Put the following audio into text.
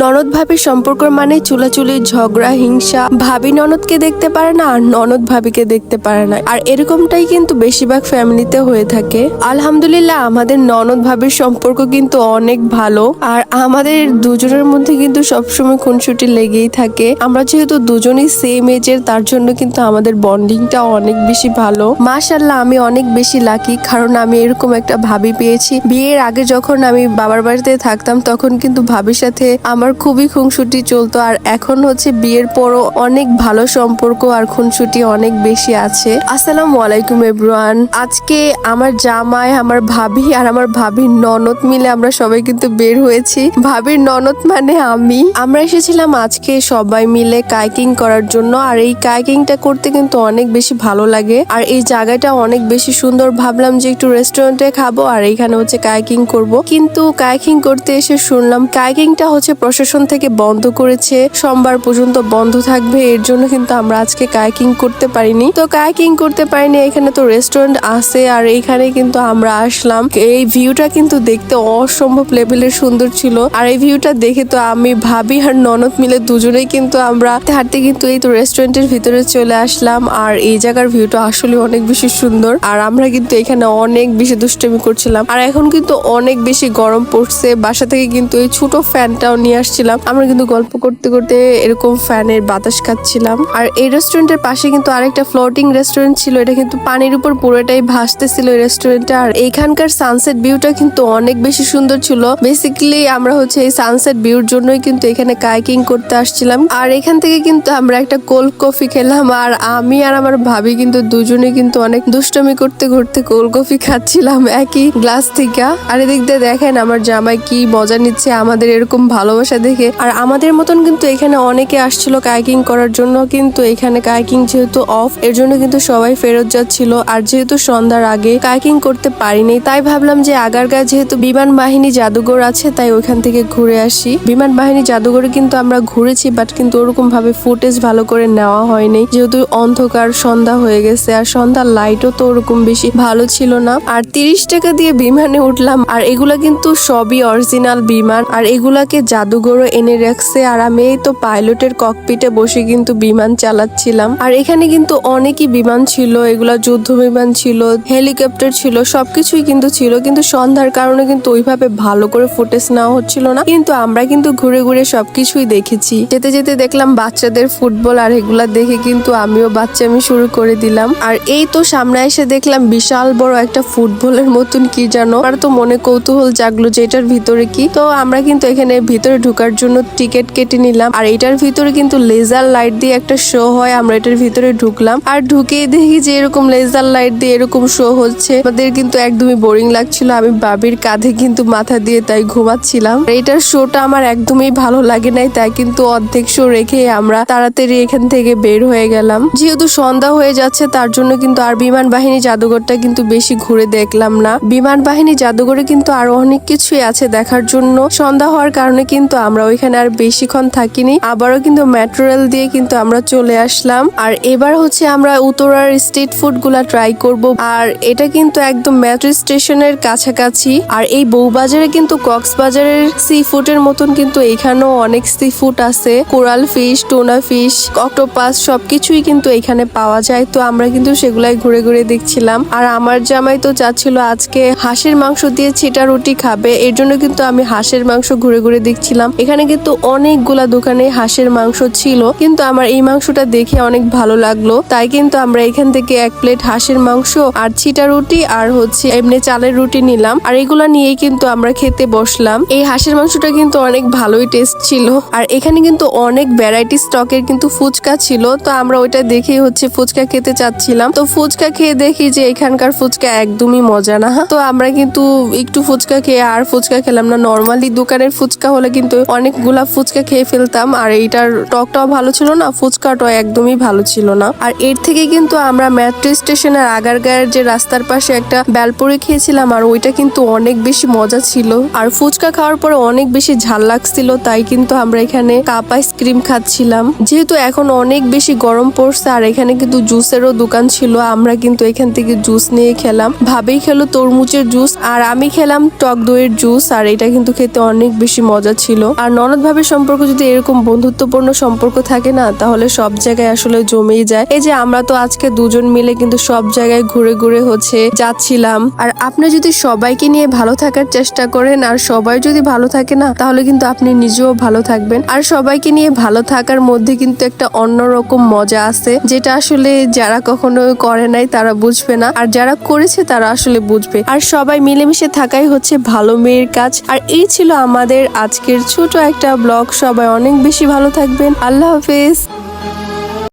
ননদ ভাবির সম্পর্ক মানে চুলাচুলি, ঝগড়া, হিংসা। ভাবি ননদকে দেখতে পারে না আর ননদ ভাবিকে দেখতে পারে না। আর এরকমটাই কিন্তু বেশিরভাগ ফ্যামিলিতে হয়ে থাকে। আলহামদুলিল্লাহ, আমাদের ননদ ভাবির সম্পর্ক কিন্তু অনেক ভালো। আর আমাদের দুজনের মধ্যে কিন্তু সবসময় খুনসুটি লেগেই থাকে। আমরা যেহেতু দুজনেই সেম এজের তার জন্য কিন্তু আমাদের বন্ডিংটা অনেক বেশি ভালো। মাশাল্লাহ আমি অনেক বেশি লাকি কারণ আমি এরকম একটা ভাবি পেয়েছি। বিয়ের আগে যখন আমি বাবার বাড়িতে থাকতাম, তখন কিন্তু ভাবির সাথে আমার খুবই খুনসুটি চলতো, আর এখন হচ্ছে বিয়ের পরও অনেক ভালো সম্পর্ক আর খুনসুটি অনেক বেশি আছে। আসসালামু আলাইকুম, এভরিওয়ান। আজকে আমার জামাই, আমার ভাবি আর আমার ভাবির ননদ মিলে আমরা সবাই কিন্তু বের হয়েছি। ভাবির ননদ মানে আমি। আমরা এসেছিলাম আজকে সবাই মিলে কাইকিং করার জন্য, আর এই কাইকিংটা করতে কিন্তু অনেক বেশি ভালো লাগে। আর এই জায়গাটা অনেক বেশি সুন্দর, ভাবলাম যে একটু রেস্টুরেন্টে খাব, আর এখানে হচ্ছে কাইকিং করব। কিন্তু কাইকিং করতে এসে শুনলাম, কাইকিংটা হচ্ছে প্রশাসন থেকে বন্ধ করেছে। সোমবার পর্যন্ত বন্ধ থাকবে, এর জন্য কিন্তু আমরা আজকে কাইকিং করতে পারিনি। তো কাইকিং করতে পারিনি, এখানে তো রেস্টুরেন্ট আছে, আর এখানে কিন্তু আমরা আসলাম। এই ভিউটা কিন্তু দেখতে অসম্ভব লেভেলের সুন্দর ছিল। আর এই ভিউটা দেখে তো আমি ভাবি আর ননদ মিলে দুজনেই কিন্তু আমরা হাঁটতে কিন্তু এই তো রেস্টুরেন্টের ভিতরে চলে আসলাম। আর এই জায়গার ভিউটা আসলে অনেক বেশি সুন্দর। আর আমরা কিন্তু এখানে অনেক বেশি দুষ্টমি করছিলাম। আর এখন কিন্তু অনেক বেশি গরম পড়ছে। বাসা থেকে কিন্তু এই ছোট ফ্যানটাও নিয়ে আসছিলাম। আমরা কিন্তু গল্প করতে করতে এরকম ফ্যানের বাতাস খাচ্ছিলাম। আর এই রেস্টুরেন্টের পাশে কিন্তু আরেকটা ফ্লোটিং রেস্টুরেন্ট ছিল। এটা কিন্তু পানির উপর পুরোটাই ভাসতেছিল এই রেস্টুরেন্টে আর এইখানকার সানসেট ভিউটা কিন্তু অনেক বেশি সুন্দর ছিল। বেসিক্যালি আমরা হচ্ছে এই সানসেট ভিউর জন্যই কিন্তু এখানে কাইকিং করতে আসছিলাম। আর এখান থেকে কিন্তু আমরা একটা কোল্ড কফি খেলাম। আর আমি আর আমার ভাবি কিন্তু দুজনে কিন্তু অনেক দুষ্টমি করতে করতে কোল্ড কফি খাচ্ছিলাম একই গ্লাস থেকে। আর এদিক দিয়ে দেখেন আমার জামাই কি মজা নিচ্ছে। আমাদের এরকম ভালোবাসা দেখে। আর আমাদের মতন কিন্তু এখানে অনেকে আসছিল কাইকিং করার জন্য, কিন্তু এখানে কাইকিং যেহেতু অফ এর জন্য কিন্তু সবাই ফেরত যাচ্ছিল। আর যেহেতু সন্ধ্যার আগে কাইকিং করতে পারিনি, তাই ভাবলাম যে আগারগা যেহেতু বিমান বাহিনী জাদুঘর আছে, তাই ওইখান থেকে ঘুরে আসি। বিমান বাহিনী জাদুঘরে কিন্তু আমরা ঘুরেছি বাট কিন্তু ওরকম ভাবে ফুটেজ ভালো করে নেওয়া হয়নি। যেহেতু অন্ধকার, সন্ধ্যা হয়ে গেছে, আর সন্ধ্যার লাইটও তো ওরকম বেশি ভালো ছিল না। আর তিরিশ টাকা দিয়ে বিমানে উঠলাম, আর এগুলা কিন্তু সবই অরিজিনাল বিমান, আর এগুলাকে জাদুঘরও এনে রাখছে আর আমি এই তো পাইলটের ককপিটে বসে কিন্তু বিমান চালাচ্ছিলাম। আর এখানে কিন্তু অনেকই বিমান ছিল, এগুলা যুদ্ধ বিমান ছিল, হেলিকপ্টার ছিল, সবকিছুই কিন্তু ছিল, কিন্তু সন্ধ্যার কারণে কিন্তু ওইভাবে ভালো করে ফুটেজ নেওয়া হচ্ছিল না। কিন্তু আমরা কিন্তু ঘুরে ঘুরে সবকিছুই দেখেছি। যেতে যেতে দেখলাম বাচ্চাদের ফুটবল আর এগুলা দেখে কিন্তু আমিও বাচ্চামি শুরু করে দিলাম। আর এই তো সামনে এসে দেখলাম বিশাল বড় একটা ফুটবলের মতন কি জানো আর তো মনে কৌতূহল জাগলো যে এটার ভিতরে কি। তো আমরা কিন্তু এখানে ভিতরে ঢোকার জন্য টিকিট কেটে নিলাম। আর এটার ভিতরে কিন্তু লেজার লাইট দিয়ে একটা শো হয়, আমরা এটার ভিতরে ঢুকলাম। আর ঢুকেই দেখি যে এরকম লেজার লাইট দিয়ে এরকম শো হচ্ছে। আমাদের কিন্তু একদমই বোরিং লাগছিল। আমি বাবির কাঁধে কিন্তু মাথা দিয়ে তাই ঘুমাচ্ছিলাম। এটার শোটা আমার একদমই ভালো লাগে নাই, তাই কিন্তু অর্ধেক শো রেখে আমরা তাড়াতাড়ি এখান থেকে বের হয়ে গেলাম। যেহেতু সন্ধ্যা হয়ে যাচ্ছে, তার জন্য কিন্তু আর বিমান বাহিনী জাদুঘরটা কিন্তু বেশি ঘুরে দেখলাম না। বিমান বাহিনী জাদুঘরে কিন্তু আরও অনেক কিছুই আছে দেখার জন্য। সন্ধ্যা হওয়ার কারণে কিন্তু আমরা ওইখানে আর বেশিক্ষণ থাকিনি। আবারও কিন্তু মেট্রো রেল দিয়ে কিন্তু আমরা চলে আসলাম। আর এবার হচ্ছে আমরা উত্তরার স্ট্রিট ফুডগুলা ট্রাই করব। আর এটা কিন্তু একদম মেট্রো স্টেশনের কাছাকাছি। আর এই বউবাজারে কিন্তু কক্সবাজারের সি ফুডের মতন কিন্তু এখানেও অনেক সি ফুড আছে। Coral fish tuna fish octopus সবকিছুই কিন্তু এখানে পাওয়া যায়। তো আমরা কিন্তু সেগুলাই ঘুরে ঘুরে দেখছিলাম। আর আমার জামাই তো চাচ্ছিল আজকে হাঁসের মাংস দিয়ে ছিটা রুটি খাবে। এর জন্য কিন্তু আমি হাঁসের মাংস ঘুরে ঘুরে দেখছিলাম। এখানে কিন্তু অনেকগুলা দোকানে হাঁসের মাংস ছিল, কিন্তু আমার এই মাংসটা দেখে অনেক ভালো লাগল। তাই কিন্তু আমরা এখান থেকে এক প্লেট হাঁসের মাংস আর ছিটা রুটি আর হচ্ছে এমনি চালের রুটি নিলাম। আর এগুলা নিয়েই কিন্তু আমরা খেতে বসলাম। এই হাঁসের মাংসটা কিন্তু অনেক ভালোই টেস্ট ছিল। আর এখানে কিন্তু অনেক ভ্যারাইটি স্টকের কিন্তু ফুচকা ছিল। তো আমরা ওইটা দেখেই হচ্ছে ফুচকা খেতে চাচ্ছিলাম। তো ফুচকা খেয়ে দেখি যে এখানকার ফুচকা একদমই মজা না। তো আমরা কিন্তু একটু ফুচকা খেয়ে আর ফুচকা খেলাম না। নর্মালি দোকানের ফুচকা হলে কিন্তু অনেকগুলা ফুচকা খেয়ে ফেলতাম, আর এইটার টকটাও ভালো ছিল না, ফুচকাটাও একদমই ভালো ছিল না। আর এর থেকে কিন্তু আমরা মেট্রো স্টেশনের আগারগাঁয়ের যে রাস্তার পাশে একটা বেলপুরি খেয়েছিলাম, আর ওইটা কিন্তু অনেক বেশি মজা ছিল। আর ফুচকা খাওয়ার পরে অনেক বেশি ঝাল লাগছিল, তাই কিন্তু আমরা এখানে কাপ আইসক্রিম খাচ্ছিলাম। যেহেতু এখন অনেক বেশি গরম পড়ছে, আর এখানে কিন্তু জুসেরও দোকান ছিল, আমরা কিন্তু এখান থেকে জুস নিয়ে খেলাম। ভাবেই খেলো তরমুজের জুস, আর আমি খেলাম টক দইয়ের জুস, আর এটা কিন্তু খেতে অনেক বেশি মজা ছিল। আর ননদ ভাবির সম্পর্ক যদি এরকম বন্ধুত্বপূর্ণ সম্পর্ক থাকে না, তাহলে সব জায়গায় আসলে জমেই যায়। এই যে আমরা তো আজকে দুজন মিলে কিন্তু সব জায়গায় ঘুরে ঘুরে হচ্ছে যাচ্ছিলাম। আর আপনি যদি সবাইকে নিয়ে ভালো থাকার চেষ্টা করেন আর সবাই যদি ভালো থাকে না, তাহলে কিন্তু আপনি নিজেও ভালো থাকবেন। আর সবাইকে নিয়ে ভালো থাকার মধ্যে কিন্তু একটা অন্যরকম মজা আছে, যেটা আসলে যারা কখনো করে নাই তারা বুঝবে না, আর যারা করেছে তারা আসলে বুঝবে। আর সবাই মিলেমিশে থাকাই হচ্ছে ভালো মেয়ের কাজ। আর এই ছিল আমাদের আজকের ছোট একটা ব্লগ। সবাই অনেক বেশি ভালো থাকবেন। আল্লাহ হাফেজ।